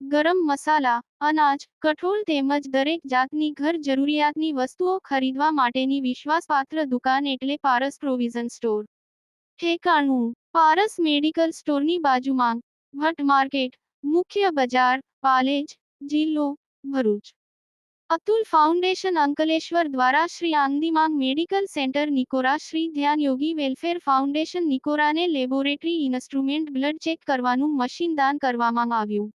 ગરમ મસાલા, અનાજ, કઠોળ તેમજ દરેક જાતની ઘર જરૂરિયાતની વસ્તુઓ ખરીદવા માટેની વિશ્વાસપાત્ર દુકાન એટલે પારસ પ્રોવિઝન સ્ટોર. ઠેકાણું, પારસ મેડિકલ સ્ટોરની બાજુમાં, ભટ્ટ માર્કેટ, મુખ્ય બજાર, પાલેજ, જિલ્લો, ભરૂચ. અતુલ ફાઉન્ડેશન અંકલેશ્વર દ્વારા Shri આંગદીમાંગ medical centre Nikora Shri Dhyan Yogi welfare foundation નિકોરાને laboratory instrument blood check કરવાનું મશીન દાન કરવામાં આવ્યું.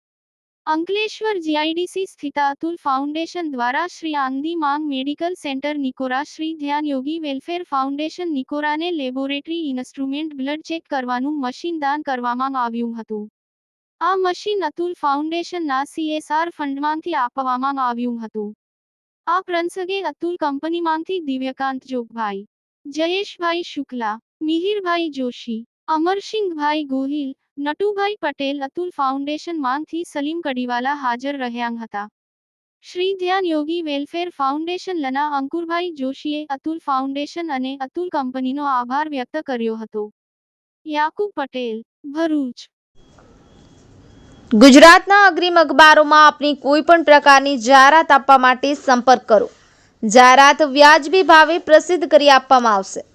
અંકલેશ્વર જીઆઈડીસી સ્થિત અતુલ ફાઉન્ડેશન દ્વારા શ્રી આંદી માંગ medical centre Nikora Shri Dhyan Yogi welfare foundation નિકોરાને laboratory instrument blood check કરવાનું મશીન દાન કરવામાં આવ્યું હતું. આ મશીન અતુલ ફાઉન્ડેશનના સીએસઆર ફંડમાંથી આપવામાં આવ્યું હતું. આ પ્રસંગે અતુલ કંપનીમાંથી દિવ્યકાંત જોગભાઈ, જયેશભાઈ શુક્લા, મિહિરભાઈ જોશી અમરસિંહભાઈ ગોહિલ નટુભાઈ પટેલ અતુલ ફાઉન્ડેશનમાંથી સલીમ કડીવાલા હાજર રહ્યા હતા શ્રી ધ્યાન યોગી વેલફેર ફાઉન્ડેશન લના અંકુરભાઈ જોશીએ અતુલ ફાઉન્ડેશન અને અતુલ કંપનીનો આભાર વ્યક્ત કર્યો હતો યાકુબ પટેલ ભરૂચ ગુજરાતના અગ્રીમ અખબારોમાં આપની કોઈ પણ પ્રકારની જાહેરાત આપવા માટે સંપર્ક કરો. જાહેરાત વ્યાજબી ભાવે પ્રસિદ્ધ કરી આપવામાં આવશે.